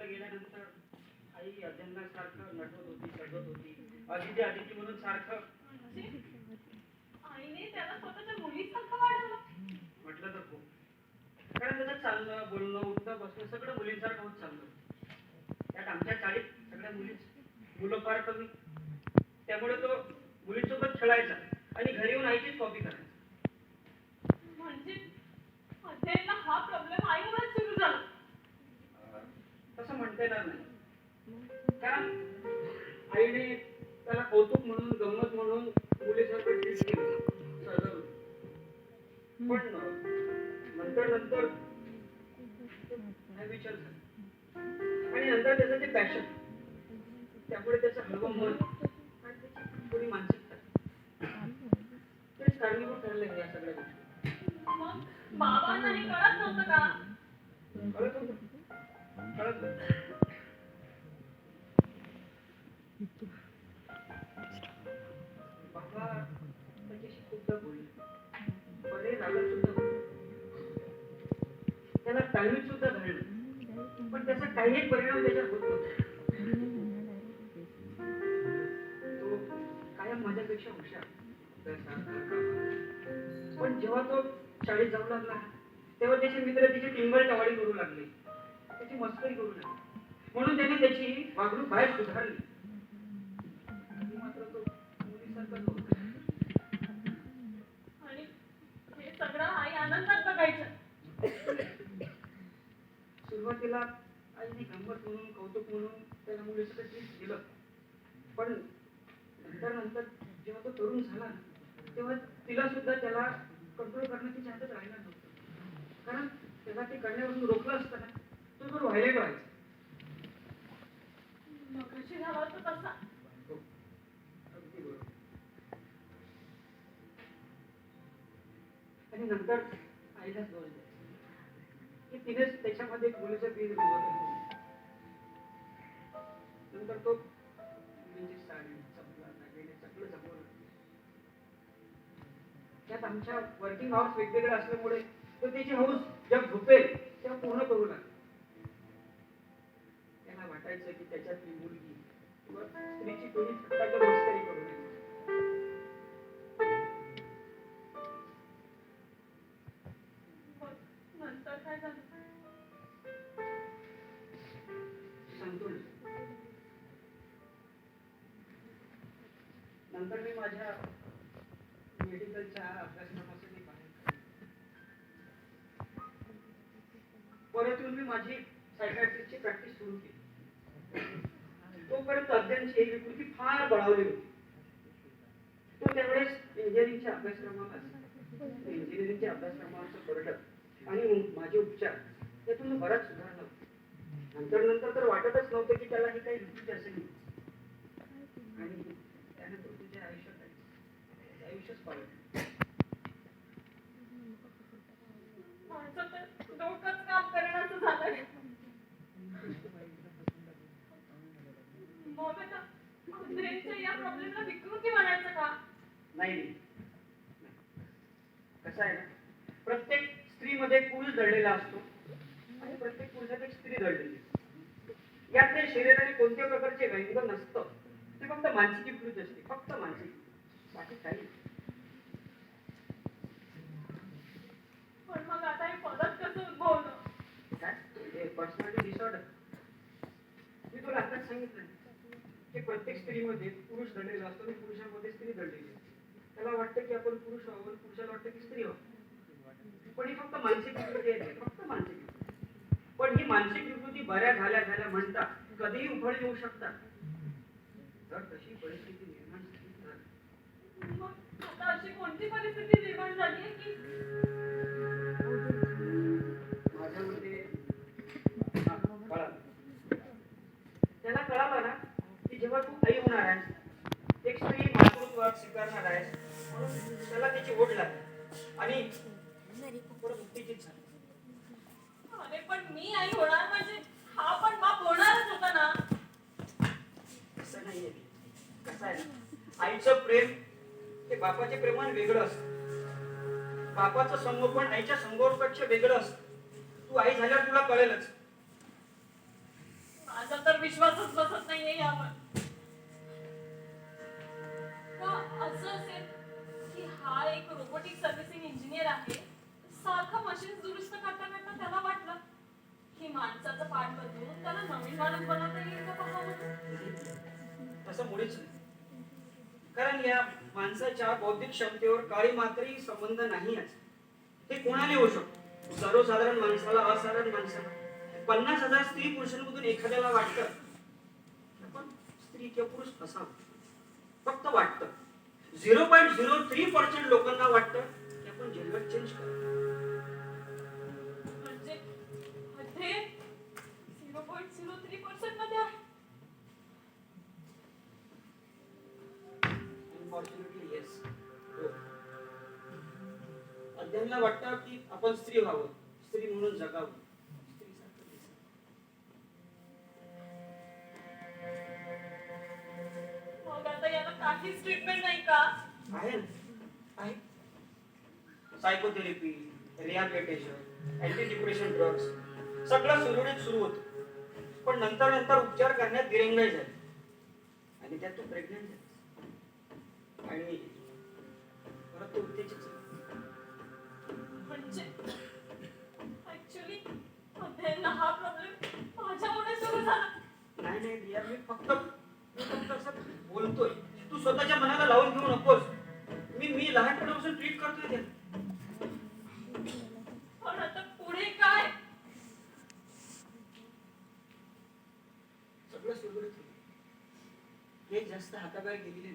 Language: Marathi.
गेल्यानंतर आई अजन्ना सारखं नटवत होती होती. आदिती आदिती म्हणून सारखं. आईने त्याला स्वतःच्या मुलीसारखं वाढवलं. म्हटलं तर खूप. कारण त्याचं चालणं बोलणं उठणं बसणं सगळं मुलींसारखं होत चाललं. त्यात आमच्या शाळेत सगळ्या मुलीच मुलं फार कमी. त्यामुळे तो मुलींसोबत खेळायचा आणि घरी येऊन आईचीच कॉपी करायचा. नंतर विचार झाला आणि नंतर त्याचं ते पॅशन त्यामुळे त्याचं हळवं मन आणि त्याची थोडी मानसिकता तेच कारणीभूत ठरले या सगळ्या गोष्टी बाबांना हे कळत नव्हतं का कळत होतं. कळत होतं. बाबा त्याच्याशी खूपदा बोलले बरे रागत सुद्धा होते. त्याला तालमीत सुद्धा घडलं पण त्याचा काही परिणाम त्याच्यावर होतो तो कायम माझ्यापेक्षा हुशार. पण जेव्हा तो शाळेत जाऊ लागला तेव्हा त्याचे मित्र तिची टिंगल टवाळी करू लागले. त्याची मस्करी करू लागली. म्हणून त्याने त्याची वागणूक बाहेर सुधारली. मात्र तो आणि हे सगळं आई आनंदात बघायचं. सुरुवातीला आईने गंमत म्हणून कौतुक म्हणून त्याला मुलीचं ट्रीट केलं पण नंतर नंतर जेव्हा तो तरुण झाला तेव्हा तिला सुद्धा त्याला कंट्रोल करण्याची चान्सच राहिला नव्हतं. कारण त्याला ते करण्यापासून रोखलं असतं ना तो जर व्हायलेंट व्हायचा. आणि नंतर आईलाच दोष द्यायचा. की तिनेच त्याच्यामध्ये एक मुलीचं बीज नंतर तो म्हणजे साडी त्यात आमच्या वर्किंग आवर्स वेगवेगळे असल्यामुळे तो त्याची हौस जेव्हा झोपेल तेव्हा पूर्ण करू लागला. त्याला वाटायचं की त्याच्यातली मुलगी किंवा स्त्रीची कोणी नंतर मी माझ्या मेडिकलच्या अभ्यासक्रमासाठी बाहेर परत येऊन मी माझी सायकॅट्रिकची प्रॅक्टिस सुरू केली. तोपर्यंत अध्ययनची एक विकृती फार बळावली होती. तो त्यावेळेस इंजिनिअरिंगच्या अभ्यासक्रमाला इंजिनिअरिंगच्या अभ्यासक्रमाचं बर्डन आणि माझे उपचार त्यातून बराच सुधारला होता. नंतर नंतर तर वाटतच नव्हतं की त्याला ही काही विकृती असेल आणि त्याने तो तुझ्या आयुष्यात आहे. तर डोकंच काम करण्याचं अजयच्या या प्रॉब्लेमला विकृती म्हणायचं का? नाही नाही. कसं आहे ना प्रत्येक स्त्रीमध्ये पुरुष दडलेला असतो आणि प्रत्येक पुरुषात एक स्त्री दडलेली असते. यात ते शरीराने कोणत्या प्रकारचे व्यंग नसतं. ते फक्त मानसिक विकृती असते फक्त मानसिक बाकी काही नाही. पण मग आता हे परत कसं उद्भवलं काय हे पर्सनॅलिटी डिसऑर्डर मी तुला आताच सांगितलं की प्रत्येक स्त्रीमध्ये पुरुष दडलेला असतो आणि पुरुषामध्ये स्त्री दडलेली असते त्याला वाटतं की आपण पुरुष आहोत आणि पुरुषाला वाटतं की स्त्री आहोत. पण ही फक्त मानसिक विकृती आहे फक्त मानसिक विकृती. पण ही मानसिक विकृती बऱ्या झाल्या झाल्या म्हणता कधीही उफळ येऊ शकतात. तर तशी परिस्थिती निर्माण झाली तर. मग आता अशी कोणती परिस्थिती निर्माण झाली की स्वीकारणार आहेस म्हणून त्याला त्याची ओढ लागली. आणि अरे पण मी आई होणार म्हणजे हा पण बाप होणारच होता ना. असं नाहीये. कसं आहे? ना आईचं प्रेम हे बापाच्या प्रेमाने वेगळं असतं. बापाचं संगोपन आईच्या संगोपनापेक्षा वेगळं असतं. तू आई झाल्यावर तुला कळेलच. विश्वासच बसत नाहीये यावर. का असं असेल की हा एक रोबोटिक सर्व्हिसिंग इंजिनियर आहे सारखा मशीन दुरुस्त करता करता त्याला वाटलं की माणसाचं पाठ बदलून त्याला नवीन माणूस बनवता येईल का पाहावं तसं मुळीच नाही. कारण या माणसाच्या बौद्धिक क्षमतेवर काळी मात्री संबंध नाही हे कोणाने होऊ शकतो? सर्वसाधारण माणसाला असाधारण माणसाला. पन्नास हजार स्त्री पुरुषांमधून एखाद्याला वाटतं की आपण स्त्री किंवा पुरुष असावं. फक्त वाटतं. Zero point zero three percent लोकांना वाटतं की आपण जेंडर चेंज करावं म्हणजे येस अध्ययनला वाटतं की आपण स्त्री व्हावं. स्त्री म्हणून जगावं. काहीच ट्रीटमेंट नाही का? आहे ना आहे psychotherapy rehabilitation anti depression drugs सगळं सुरळीत सुरू होतं. पण नंतर नंतर उपचार करण्यात दिरंगाई झाली. आणि त्यात तू प्रेग्नेंट झाली. आणि परत तू उत्तेजित. म्हणजे ऍक्च्युली हा प्रॉब्लेम माझ्यामुळे सुरू झाला. नाही नाही रिया मी फक्त मी फक्त असं बोलतोय तू स्वतःच्या मनाला लावून घेऊ नकोस. मी मी लहानपणापासून ट्रीट करतोय त्याला. पण आता पुढे काय? सगळं सुरळीत. हे जास्त हाताबाहेर गेलेले